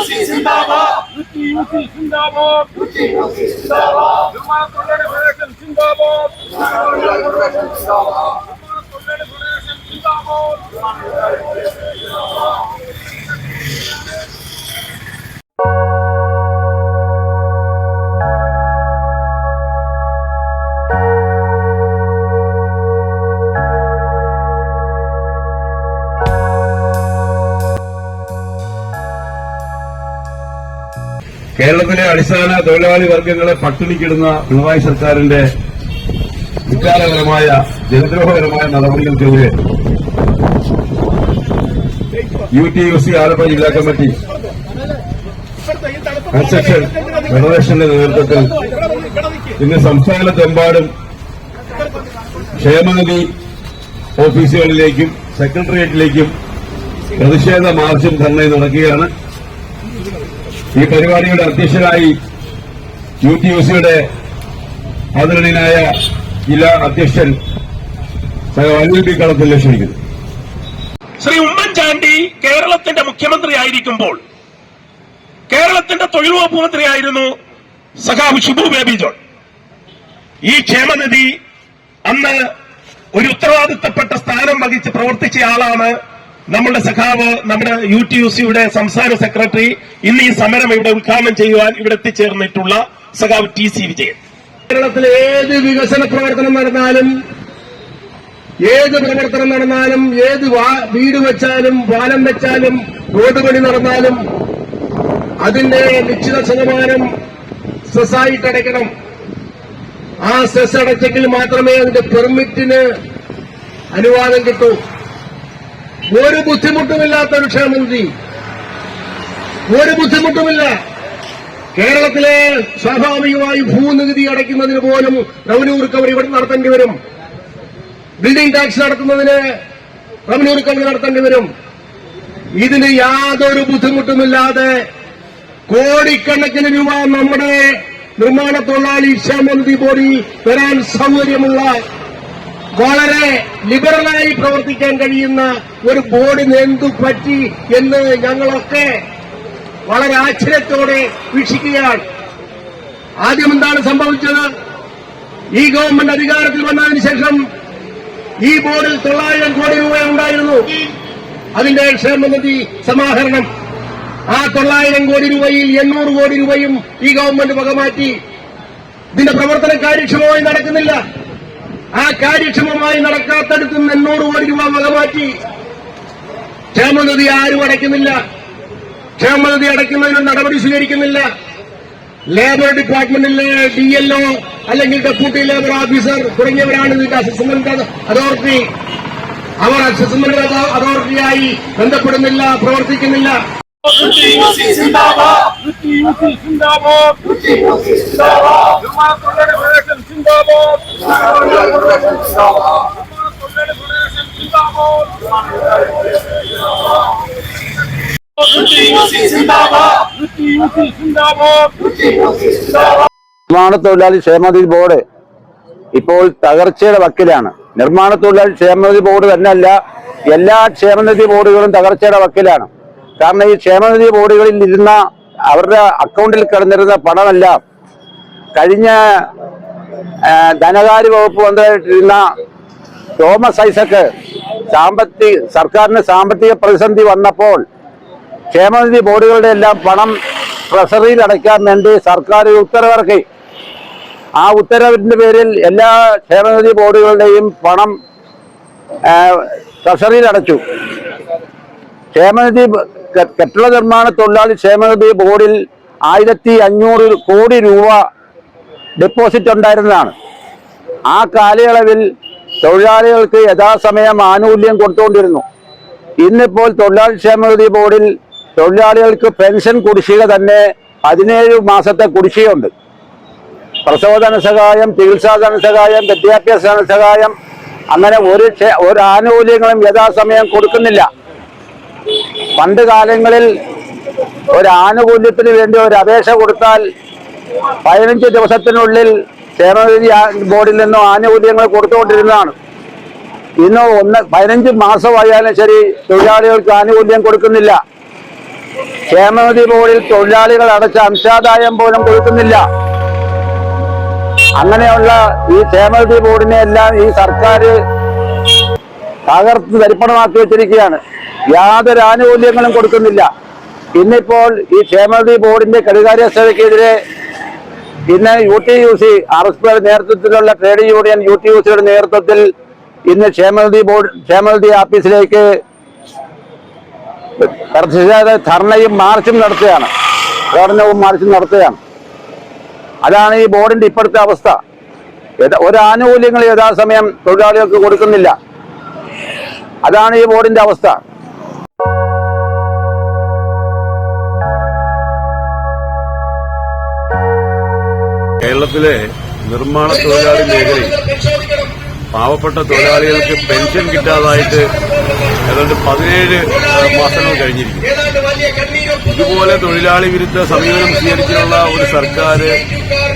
UC சிந்தாபாத் UC UC சிந்தாபாத் UC UC சிந்தாபாத் நம்மா கொள்ளட பிரதேசம் சிந்தாபாத் நம்மா கொள்ளட பிரதேசம் சிந்தாபாத் நம்மா கொள்ளட பிரதேசம் சிந்தாபாத் കേരളത്തിലെ അടിസ്ഥാന തൊഴിലാളി വർഗങ്ങളെ പട്ടിണിക്കിടുന്ന പിണറായി സർക്കാരിന്റെ വികാരപരമായ ജനദ്രോഹപരമായ നടപടികൾക്കെതിരെ U T U C Alappuzha ജില്ലാ കമ്മിറ്റി കൺസ്ട്രക്ഷൻ ഫെഡറേഷന്റെ നേതൃത്വത്തിൽ ഇന്ന് സംസ്ഥാനത്തെമ്പാടും ക്ഷേമനിധി ഓഫീസുകളിലേക്കും സെക്രട്ടേറിയറ്റിലേക്കും പ്രതിഷേധ മാർച്ചും ധർണയും നടക്കുകയാണ്. ഈ പരിപാടിയുടെ അധ്യക്ഷനായി യു സിയുടെ ആദരണീയനായ ജില്ലാ അധ്യക്ഷൻ അനിൽ ബി ശ്രീ ഉമ്മൻചാണ്ടി കേരളത്തിന്റെ മുഖ്യമന്ത്രി ആയിരിക്കുമ്പോൾ കേരളത്തിന്റെ തൊഴിൽ വകുപ്പ് മന്ത്രിയായിരുന്നു സഖാവ് ഷിബു ബേബി ജോൺ. ഈ ക്ഷേമനിധി അന്ന് ഒരു ഉത്തരവാദിത്തപ്പെട്ട സ്ഥാനം വഹിച്ച് പ്രവർത്തിച്ച ആളാണ് നമ്മുടെ സഖാവ് നമ്മുടെ യു ടി യു സിയുടെ സംസ്ഥാന സെക്രട്ടറി ഇന്ന് ഈ സമരം ഇവിടെ ഉദ്ഘാടനം ചെയ്യുവാൻ ഇവിടെ എത്തിച്ചേർന്നിട്ടുള്ള സഖാവ് ടി സി വിജയൻ. കേരളത്തിൽ ഏത് വികസന പ്രവർത്തനം നടന്നാലും ഏത് പ്രവർത്തനം നടന്നാലും ഏത് വീട് വെച്ചാലും പാലം വെച്ചാലും റോഡ് പണി നടന്നാലും അതിന്റെ നിശ്ചിത ശതമാനം സെസ്സായിട്ട് അടയ്ക്കണം. ആ സെസ് അടച്ചെങ്കിൽ മാത്രമേ അതിന്റെ പെർമിറ്റിന് അനുവാദം കിട്ടൂ. ഒരു ബുദ്ധിമുട്ടുമില്ലാത്ത ഒരു ക്ഷേമനിധി. ഒരു ബുദ്ധിമുട്ടുമില്ല. കേരളത്തിലെ സ്വാഭാവികമായി ഭൂനികുതി അടയ്ക്കുന്നതിന് പോലും റവന്യൂ റിക്കവറി ഇവിടെ നടത്തേണ്ടി വരും. ബിൽഡിംഗ് ടാക്സ് നടത്തുന്നതിന് റവന്യൂ റിക്കവറി നടത്തേണ്ടി വരും. ഇതിന് യാതൊരു ബുദ്ധിമുട്ടുമില്ലാതെ കോടിക്കണക്കിന് രൂപ നമ്മുടെ നിർമ്മാണ തൊഴിലാളി ക്ഷേമനിധി ബോഡി തരാൻ സൗകര്യമുള്ള വളരെ ലിബറലായി പ്രവർത്തിക്കാൻ കഴിയുന്ന ഒരു ബോർഡിന് എന്തു പറ്റി എന്ന് ഞങ്ങളൊക്കെ വളരെ ആശ്ചര്യത്തോടെ വീക്ഷിക്കുകയാണ്. ആദ്യം എന്താണ് സംഭവിച്ചത്? ഈ ഗവൺമെന്റ് അധികാരത്തിൽ വന്നതിന് ശേഷം ഈ ബോർഡിൽ തൊള്ളായിരം കോടി രൂപ ഉണ്ടായിരുന്നു. അതിന്റെ ക്ഷേമനിധി സമാഹരണം. ആ തൊള്ളായിരം കോടി രൂപയിൽ എണ്ണൂറ് കോടി രൂപയും ഈ ഗവൺമെന്റ് വകമാറ്റി. ഇതിന്റെ പ്രവർത്തനം കാര്യക്ഷമമായി നടക്കുന്നില്ല. ആ കാര്യക്ഷമമായി നടക്കാത്തടുത്ത് എണ്ണൂറ് കോടി രൂപ വകമാറ്റി ക്ഷേമനിധി ആരും അടയ്ക്കുന്നില്ല. ക്ഷേമനിധി അടയ്ക്കുന്നതിന് നടപടി സ്വീകരിക്കുന്നില്ല. ലേബർ ഡിപ്പാർട്ട്മെന്റിലെ ഡി എൽഒ അല്ലെങ്കിൽ ഡെപ്യൂട്ടി ലേബർ ഓഫീസർ തുടങ്ങിയവരാണ് ഇതിന്റെ അസസ്മെന്റ് അതോറിറ്റി അവർ അസസ്മെന്റ് അതോറിറ്റിയായി ബന്ധപ്പെടുന്നില്ല പ്രവർത്തിക്കുന്നില്ല. നിർമ്മാണ തൊഴിലാളി ക്ഷേമനിധി ബോർഡ് ഇപ്പോൾ തകർച്ചയുടെ വക്കിലാണ്. നിർമ്മാണ തൊഴിലാളി ക്ഷേമനിധി ബോർഡ് തന്നെയല്ല എല്ലാ ക്ഷേമനിധി ബോർഡുകളും തകർച്ചയുടെ വക്കിലാണ്. കാരണം ഈ ക്ഷേമനിധി ബോർഡുകളിൽ ഇരുന്ന അവരുടെ അക്കൗണ്ടിൽ കിടന്നിരുന്ന പണമെല്ലാം കഴിഞ്ഞ ധനകാര്യ വകുപ്പ് മന്ത്രിയായിട്ടിരുന്ന തോമസ് ഐസക്ക് സാമ്പത്തിക സർക്കാരിന് സാമ്പത്തിക പ്രതിസന്ധി വന്നപ്പോൾ ക്ഷേമനിധി ബോർഡുകളുടെ എല്ലാം പണം ട്രഷറിയിൽ അടയ്ക്കാൻ വേണ്ടി സർക്കാർ ഉത്തരവിറക്കി. ആ ഉത്തരവിന്റെ പേരിൽ എല്ലാ ക്ഷേമനിധി ബോർഡുകളുടെയും പണം ട്രഷറിയിൽ അടച്ചു. ക്ഷേമനിധി കെട്ടിട നിർമ്മാണ തൊഴിലാളി ക്ഷേമനിധി ബോർഡിൽ ആയിരത്തി അഞ്ഞൂറ് കോടി രൂപ ഡെപ്പോസിറ്റ് ഉണ്ടായിരുന്നതാണ്. ആ കാലയളവിൽ തൊഴിലാളികൾക്ക് യഥാസമയം ആനുകൂല്യം കൊടുത്തുകൊണ്ടിരുന്നു. ഇന്നിപ്പോൾ തൊഴിലാളി ക്ഷേമനിധി ബോർഡിൽ തൊഴിലാളികൾക്ക് പെൻഷൻ കുടിശ്ശിക തന്നെ പതിനേഴ് മാസത്തെ കുടിശ്ശികയുണ്ട്. പ്രസവ ധനസഹായം ചികിത്സാ ധനസഹായം വിദ്യാഭ്യാസ ധനസഹായം അങ്ങനെ ഒരു ഒരു ആനുകൂല്യങ്ങളും യഥാസമയം കൊടുക്കുന്നില്ല. പണ്ട് കാലങ്ങളിൽ ഒരു ആനുകൂല്യത്തിന് വേണ്ടി ഒരു അപേക്ഷ കൊടുത്താൽ പതിനഞ്ച് ദിവസത്തിനുള്ളിൽ ക്ഷേമനിധി ബോർഡിൽ നിന്നും ആനുകൂല്യങ്ങൾ കൊടുത്തുകൊണ്ടിരുന്നതാണ്. ഇന്ന് ഒന്ന് പതിനഞ്ച് മാസമായാലും ശരി തൊഴിലാളികൾക്ക് ആനുകൂല്യം കൊടുക്കുന്നില്ല. ക്ഷേമനിധി ബോർഡിൽ തൊഴിലാളികൾ അടച്ച അംശാദായം പോലും കൊടുക്കുന്നില്ല. അങ്ങനെയുള്ള ഈ ക്ഷേമനിധി ബോർഡിനെ എല്ലാം ഈ സർക്കാർ തകർത്ത് തരിപ്പണമാക്കി വെച്ചിരിക്കുകയാണ്. യാതൊരു ആനുകൂല്യങ്ങളും കൊടുക്കുന്നില്ല. ഇന്നിപ്പോൾ ഈ ക്ഷേമനിധി ബോർഡിന്റെ കൈകാര്യസ്ഥതയ്ക്കെതിരെ ഇന്ന് യു ടി യു സി പിയുടെ നേതൃത്വത്തിലുള്ള trade union U T U സിയുടെ നേതൃത്വത്തിൽ ഇന്ന് ക്ഷേമനിധി ബോർഡ് ക്ഷേമനിധി ഓഫീസിലേക്ക് പ്രതിഷേധ ധർണയും മാർച്ചും നടത്തുകയാണ്. പ്രകടനവും മാർച്ചും നടത്തുകയാണ്. അതാണ് ഈ ബോർഡിന്റെ ഇപ്പോഴത്തെ അവസ്ഥ. ഒരു ആനുകൂല്യങ്ങൾ യഥാസമയം തൊഴിലാളികൾക്ക് കൊടുക്കുന്നില്ല. അതാണ് ഈ ബോർഡിന്റെ അവസ്ഥ. കേരളത്തിലെ നിർമ്മാണ തൊഴിലാളി മേഖലയിൽ പാവപ്പെട്ട തൊഴിലാളികൾക്ക് പെൻഷൻ കിട്ടാതായിട്ട് ഏതാണ്ട് പതിനേഴ് മാസങ്ങൾ കഴിഞ്ഞിരിക്കും ഇതുപോലെ തൊഴിലാളി വിരുദ്ധ സമീപനം സ്വീകരിച്ചിട്ടുള്ള ഒരു സർക്കാർ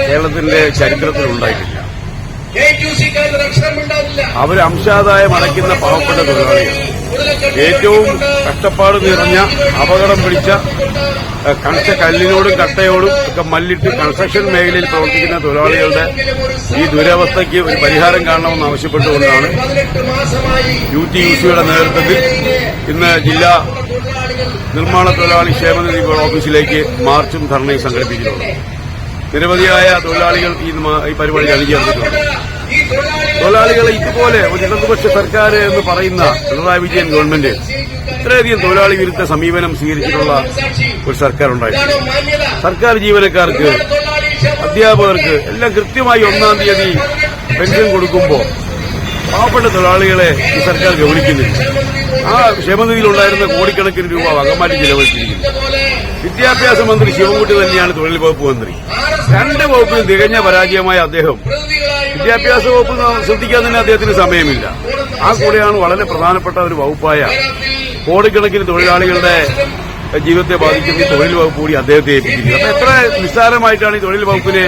കേരളത്തിന്റെ ചരിത്രത്തിൽ ഉണ്ടായിട്ടില്ല. അവർ അംശാദായം അടയ്ക്കുന്ന പാവപ്പെട്ട തൊഴിലാളികൾ. ഏറ്റവും കഷ്ടപ്പാട് നിറഞ്ഞ അപകടം പിടിച്ച കണച്ച കല്ലിനോടും കട്ടയോടും ഒക്കെ മല്ലിട്ട് കൺസ്ട്രക്ഷൻ മേഖലയിൽ പ്രവർത്തിക്കുന്ന തൊഴിലാളികളുടെ ഈ ദുരവസ്ഥയ്ക്ക് ഒരു പരിഹാരം കാണണമെന്ന് ആവശ്യപ്പെട്ടുകൊണ്ടാണ് യു ടി യു സിയുടെ നേതൃത്വത്തിൽ ഇന്ന് ജില്ലാ നിർമ്മാണ തൊഴിലാളി ക്ഷേമനിധി ഓഫീസിലേക്ക് മാർച്ചും ധർണയും സംഘടിപ്പിക്കുന്നുണ്ട്. നിരവധിയായ തൊഴിലാളികൾ ഈ പരിപാടിയിൽ അണിചേർന്നിട്ടുണ്ട് തൊഴിലാളികളെ ഇതുപോലെ ഒരു ഇടതുപക്ഷ സർക്കാർ എന്ന് പറയുന്ന പിണറായി വിജയൻ ഗവൺമെന്റ് ഇത്രയധികം തൊഴിലാളി വിരുദ്ധ സമീപനം സ്വീകരിച്ചിട്ടുള്ള ഒരു സർക്കാർ ഉണ്ടായിരുന്നു സർക്കാർ ജീവനക്കാർക്ക് അധ്യാപകർക്ക് എല്ലാം കൃത്യമായി ഒന്നാം തീയതി പെൻഷൻ കൊടുക്കുമ്പോൾ പാവപ്പെട്ട തൊഴിലാളികളെ സർക്കാർ ഗൗനിക്കുന്നില്ല ആ ക്ഷേമനിധിയിലുണ്ടായിരുന്ന കോടിക്കണക്കിന് രൂപ വകമാറ്റി ചെലവഴിച്ചിരിക്കുന്നു. വിദ്യാഭ്യാസ മന്ത്രി ശിവൻകുട്ടി തന്നെയാണ് തൊഴിൽ വകുപ്പ് മന്ത്രി. രണ്ട് വകുപ്പിലും തികഞ്ഞ പരാജയമായ അദ്ദേഹം. വിദ്യാഭ്യാസ വകുപ്പ് ശ്രദ്ധിക്കാൻ തന്നെ അദ്ദേഹത്തിന് സമയമില്ല. ആ കൂടെയാണ് വളരെ പ്രധാനപ്പെട്ട ഒരു വകുപ്പായ കോടിക്കണക്കിന് തൊഴിലാളികളുടെ ജീവിതത്തെ ബാധിക്കുന്ന തൊഴിൽ വകുപ്പ് കൂടി അദ്ദേഹത്തെ ഏൽപ്പിച്ചിരിക്കുന്നത് അപ്പൊ എത്ര നിസ്സാരമായിട്ടാണ് ഈ തൊഴിൽ വകുപ്പിനെ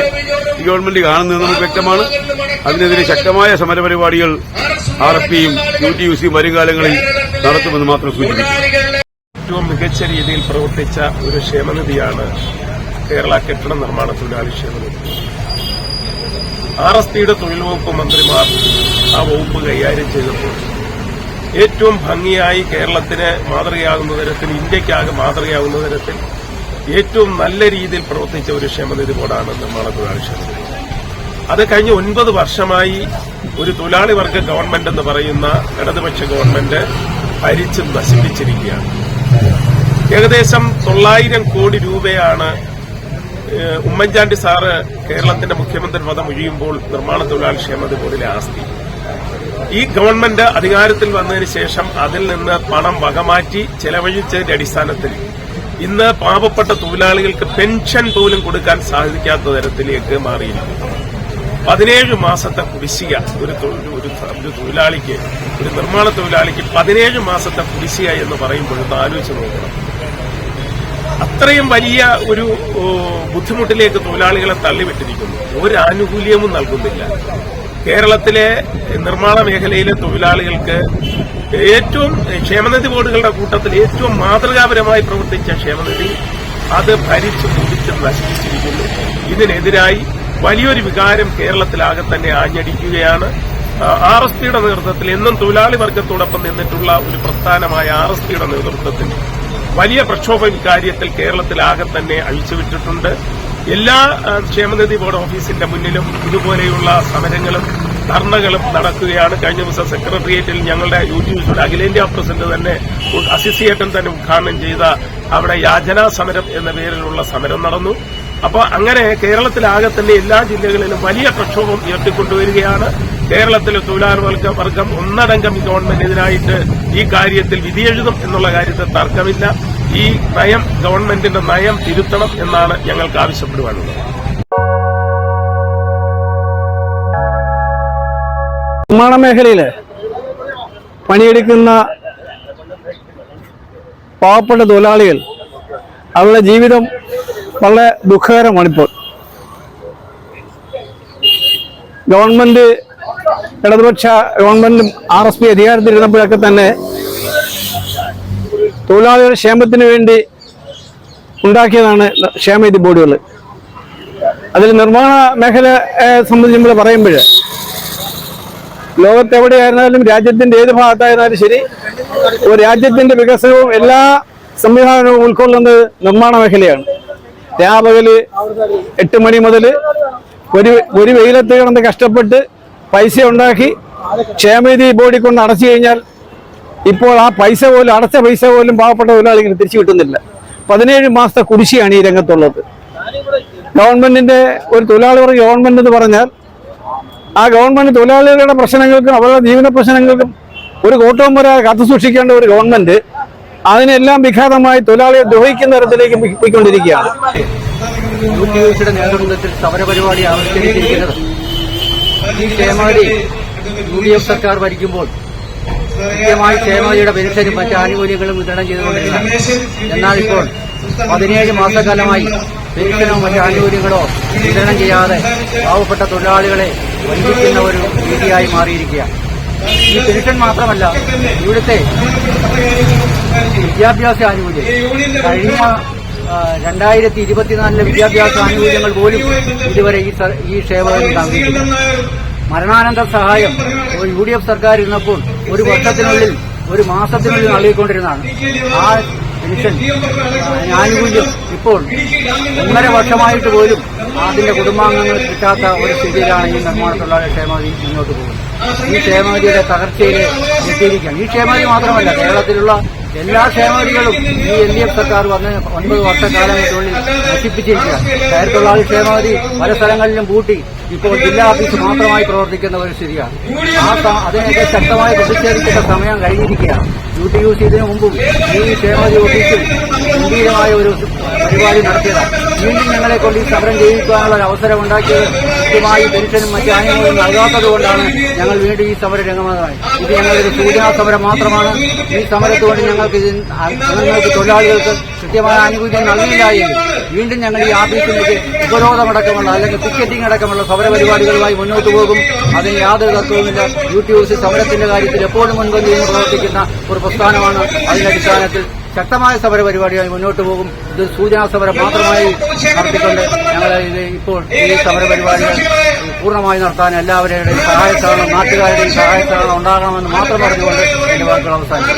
ഗവൺമെന്റ് കാണുന്നത് നമുക്ക് വ്യക്തമാണ്. അതിനെതിരെ ശക്തമായ സമരപരിപാടികൾ ആർ എഫ് പിയും യു ടി യു സിയും വരും കാലങ്ങളിൽ നടത്തുമെന്ന് മാത്രം സൂചിപ്പിക്കും ഏറ്റവും മികച്ച രീതിയിൽ പ്രവർത്തിച്ച ഒരു ക്ഷേമനിധിയാണ് കേരള കെട്ടിട നിർമ്മാണ തൊഴിലാളി ക്ഷേമനിധി. ആർ എസ് പിയുടെ തൊഴിൽ വകുപ്പ് മന്ത്രിമാർ ആ വകുപ്പ് കൈകാര്യം ചെയ്തപ്പോൾ ഏറ്റവും ഭംഗിയായി കേരളത്തിന് മാതൃകയാകുന്ന തരത്തിൽ ഇന്ത്യക്കാകെ മാതൃകയാകുന്ന തരത്തിൽ ഏറ്റവും നല്ല രീതിയിൽ പ്രവർത്തിച്ച ഒരു ക്ഷേമനിധി ബോർഡാണ് നിർമ്മാണ തൊഴിലാളി ക്ഷേമനിധി അത് കഴിഞ്ഞ ഒൻപത് വർഷമായി ഒരു തൊഴിലാളി വർഗ ഗവൺമെന്റ് എന്ന് പറയുന്ന ഇടതുപക്ഷ ഗവൺമെന്റ് ഭരിച്ച് നശിപ്പിച്ചിരിക്കുകയാണ്. ഏകദേശം തൊള്ളായിരം കോടി രൂപയാണ് ഉമ്മൻചാണ്ടി സാറ് കേരളത്തിന്റെ മുഖ്യമന്ത്രി പദം ഒഴിയുമ്പോൾ നിർമ്മാണ തൊഴിലാളി ക്ഷേമനിധി ബോർഡിലെ ആസ്തി. ഈ ഗവൺമെന്റ് അധികാരത്തിൽ വന്നതിന് ശേഷം അതിൽ നിന്ന് പണം വകമാറ്റി ചെലവഴിച്ചതിന്റെ അടിസ്ഥാനത്തിൽ ഇന്ന് പാവപ്പെട്ട തൊഴിലാളികൾക്ക് പെൻഷൻ പോലും കൊടുക്കാൻ സാധിക്കാത്ത തരത്തിലേക്ക് മാറിയിരിക്കുന്നു. പതിനേഴ് മാസത്തെ കുടിശ്ശിക ഒരു ഒരു തൊഴിലാളിക്ക് ഒരു നിർമ്മാണ തൊഴിലാളിക്ക് പതിനേഴ് മാസത്തെ കുടിശ്ശിക എന്ന് പറയുമ്പോൾ ഒന്ന് ആലോചിച്ച് നോക്കണം. അത്രയും വലിയ ഒരു ബുദ്ധിമുട്ടിലേക്ക് തൊഴിലാളികളെ തള്ളിവിട്ടിരിക്കുന്നു. ഒരു ആനുകൂല്യവും നൽകുന്നില്ല. കേരളത്തിലെ നിർമ്മാണ മേഖലയിലെ തൊഴിലാളികൾക്ക് ഏറ്റവും ക്ഷേമനിധി ബോർഡുകളുടെ കൂട്ടത്തിൽ ഏറ്റവും മാതൃകാപരമായി പ്രവർത്തിച്ച ക്ഷേമനിധി അത് ഭരിച്ചു മുടിച്ച് നശിപ്പിച്ചിരിക്കുന്നു. ഇതിനെതിരായി വലിയൊരു വികാരം കേരളത്തിലാകെ തന്നെ ആഞ്ഞടിക്കുകയാണ്. ആർ എസ് പിയുടെ നേതൃത്വത്തിൽ എന്നും തൊഴിലാളി വർഗത്തോടൊപ്പം നിന്നിട്ടുള്ള ഒരു പ്രസ്ഥാനമായ ആർ എസ് പിയുടെ നേതൃത്വത്തിൽ വലിയ പ്രക്ഷോഭം ഇക്കാര്യത്തിൽ കേരളത്തിലാകെ തന്നെ അഴിച്ചുവിട്ടിട്ടുണ്ട്. എല്ലാ ക്ഷേമനിധി ബോർഡ് ഓഫീസിന്റെ മുന്നിലും ഇതുപോലെയുള്ള സമരങ്ങളും ധർണകളും നടക്കുകയാണ്. കഴിഞ്ഞ ദിവസം സെക്രട്ടേറിയറ്റിൽ ഞങ്ങളുടെ യൂട്യൂബിലൂടെ അഖിലേന്ത്യാ പ്രസിഡന്റ് തന്നെ അസിസിയേറ്റൻ തന്നെ ഉദ്ഘാടനം ചെയ്ത അവിടെ യാചനാ സമരം എന്ന പേരിലുള്ള സമരം നടന്നു. അപ്പോൾ അങ്ങനെ കേരളത്തിലാകെ തന്നെ എല്ലാ ജില്ലകളിലും വലിയ പ്രക്ഷോഭം ഉയർത്തിക്കൊണ്ടുവരികയാണ്. കേരളത്തിലെ തൊഴിലാളികൾക്ക് വർഗ ഒന്നടങ്കം ഗവൺമെന്റിനായിട്ട് ഈ കാര്യത്തിൽ വിധിയെഴുതും എന്നുള്ള കാര്യത്തിൽ തർക്കമില്ല. ഈ നയം ഗവൺമെന്റിന്റെ നയം തിരുത്തണം എന്നാണ് ഞങ്ങൾക്ക് ആവശ്യപ്പെടുവാനുള്ളത്. നിർമ്മാണ മേഖലയിൽ പണിയെടുക്കുന്ന പാവപ്പെട്ട തൊഴിലാളികൾ അവരുടെ ജീവിതം വളരെ ദുഃഖകരമാണിപ്പോൾ ഗവൺമെന്റ് ഇടതുപക്ഷ ഗവൺമെന്റും ആർ എസ് പി അധികാരത്തിലിരുന്നപ്പോഴൊക്കെ തന്നെ തൊഴിലാളികളുടെ ക്ഷേമത്തിന് വേണ്ടി ഉണ്ടാക്കിയതാണ് ക്ഷേമനിധി ബോർഡുകൾ. അതിൽ നിർമ്മാണ മേഖലയെ സംബന്ധിച്ച് നമ്മൾ പറയുമ്പോൾ ലോകത്ത് രാജ്യത്തിന്റെ ഏത് ഭാഗത്തായിരുന്നാലും ശരി ഒരു രാജ്യത്തിന്റെ വികസനവും എല്ലാ സംവിധാനവും ഉൾക്കൊള്ളുന്നത് നിർമ്മാണ മേഖലയാണ്. രാപകൽ എട്ട് മണി മുതൽ ഒരു ഒരു വെയിലത്ത് കിടന്ന് കഷ്ടപ്പെട്ട് പൈസ ഉണ്ടാക്കി ക്ഷേമനിധി ബോർഡിൽ കൊണ്ട് അടച്ചു കഴിഞ്ഞാൽ ഇപ്പോൾ ആ പൈസ പോലും അടച്ച പൈസ പോലും പാവപ്പെട്ട തൊഴിലാളികൾ തിരിച്ചു കിട്ടുന്നില്ല. പതിനേഴ് മാസത്തെ കുടിശ്ശിയാണ് ഈ രംഗത്തുള്ളത്. ഗവൺമെന്റിന്റെ ഒരു തൊഴിലാളി വർഗ ഗവൺമെന്റ് എന്ന് പറഞ്ഞാൽ ആ ഗവൺമെന്റ് തൊഴിലാളികളുടെ പ്രശ്നങ്ങൾക്കും അവരുടെ ജീവന പ്രശ്നങ്ങൾക്കും ഒരു കോട്ടവും വരെ കാത്തു സൂക്ഷിക്കേണ്ട ഒരു ഗവൺമെന്റ് അതിനെല്ലാം വിഘാതമായി തൊഴിലാളിയെ ദ്രോഹിക്കുന്ന തരത്തിലേക്ക് പോയി- പോയിക്കൊണ്ടിരിക്കുകയാണ്. സമരപരിപാടി ആവിഷ്കരിച്ചിരിക്കുന്നത് ഈ സർക്കാർ ഭരിക്കുമ്പോൾ കൃത്യമായി ക്ഷേമനിധിയുടെ പെൻഷനും മറ്റ് ആനുകൂല്യങ്ങളും വിതരണം ചെയ്തുകൊണ്ടിരുന്നത് എന്നാൽ ഇപ്പോൾ പതിനേഴ് മാസക്കാലമായി പെൻഷനോ മറ്റ് ആനുകൂല്യങ്ങളോ വിതരണം ചെയ്യാതെ പാവപ്പെട്ട തൊഴിലാളികളെ വഞ്ചിക്കുന്ന ഒരു രീതിയായി മാറിയിരിക്കുകയാണ്. ഈ പെൻഷൻ മാത്രമല്ല ഇവിടുത്തെ വിദ്യാഭ്യാസ ആനുകൂല്യം. കഴിഞ്ഞ രണ്ടായിരത്തി ഇരുപത്തിനാലിലെ വിദ്യാഭ്യാസ ആനുകൂല്യങ്ങൾ പോലും ഇതുവരെ ഈ ഈ നൽകിയിട്ടില്ല മരണാനന്തര സഹായം യു ഡി എഫ് സർക്കാർ ഇരുന്നപ്പോൾ ഒരു വർഷത്തിനുള്ളിൽ ഒരു മാസത്തിനുള്ളിൽ നൽകിക്കൊണ്ടിരുന്നതാണ്. ആ പെൻഷൻ ആനുകൂല്യം ഇപ്പോൾ ഒന്നര വർഷമായിട്ട് പോലും അതിന്റെ കുടുംബാംഗങ്ങൾ കിട്ടാത്ത ഒരു സ്ഥിതിയിലാണ് ഈ നിർമ്മാണ തൊഴിലാളി ക്ഷേമനിധി മുന്നോട്ട് പോകുന്നത് ഈ ക്ഷേമനിധിയുടെ തകർച്ചയിൽ എത്തിയിരിക്കുകയാണ്. ഈ ക്ഷേമനിധി മാത്രമല്ല കേരളത്തിലുള്ള എല്ലാ ക്ഷേമനിധികളും ഈ എൽ ഡി എഫ് സർക്കാർ വന്ന് ഒൻപത് വർഷക്കാലങ്ങൾക്കുള്ളിൽ നശിപ്പിച്ചിരിക്കുകയാണ് കയർ തൊഴിലാളി ക്ഷേമനിധി പല സ്ഥലങ്ങളിലും പൂട്ടി ഇപ്പോൾ ജില്ലാ ഓഫീസ് മാത്രമായി പ്രവർത്തിക്കുന്ന ഒരു സ്ഥിതിയാണ്. ആ ശക്തമായി പ്രതിഷേധിക്കേണ്ട സമയം കഴിഞ്ഞിരിക്കുകയാണ്. യു ടി യു സി ഇതിനു മുമ്പും ഈ ക്ഷേമജി ഓഫീസിൽ ഗംഭീരമായ ഒരു പരിപാടി നടത്തിയതാണ്. വീണ്ടും ഞങ്ങളെ കൊണ്ട് ഈ സമരം ചെയ്യിക്കാനുള്ള ഒരു അവസരം ഉണ്ടാക്കിയത് കൃത്യമായി പെൻഷനും മറ്റ് ആനുകൂല്യം നൽകാത്തത് കൊണ്ടാണ് ഞങ്ങൾ വീണ്ടും ഈ സമരം രംഗമായി ഇത് ഞങ്ങളൊരു സൂചനാ സമരം മാത്രമാണ്. ഈ സമരത്തുകൊണ്ട് ഞങ്ങൾക്ക് ഇതിന് ഞങ്ങൾക്ക് തൊഴിലാളികൾക്ക് കൃത്യമായ ആനുകൂല്യം നൽകിയില്ല എങ്കിൽ വീണ്ടും ഞങ്ങൾ ഈ ആഫീസിലേക്ക് ഉപരോധമടക്കമുള്ള അല്ലെങ്കിൽ ടിക്കറ്റിംഗ് അടക്കമുള്ള സമരപരിപാടികളുമായി മുന്നോട്ട് പോകും. അതിന് യാതൊരു തത്വവുമില്ല. യു ടി യു സമരത്തിന്റെ കാര്യത്തിൽ എപ്പോഴും മുൻപന്തിയിൽ പ്രവർത്തിക്കുന്ന ഒരു പ്രസ്ഥാനമാണ്. അതിന്റെ അടിസ്ഥാനത്തിൽ ശക്തമായ സമര പരിപാടിയായി മുന്നോട്ട് പോകും. ഇത് സൂചനാ സമരം മാത്രമായി നടത്തിക്കൊണ്ട് ഞങ്ങൾ ഇത് ഇപ്പോൾ ഈ സമര പരിപാടികൾ പൂർണമായി നടത്താൻ എല്ലാവരുടെയും സഹായത്താണ് നാട്ടുകാരുടെയും സഹായത്താണ് ഉണ്ടാകണമെന്ന് മാത്രം പറഞ്ഞുകൊണ്ട് എന്റെ വാക്കുകൾ അവസാനിക്കും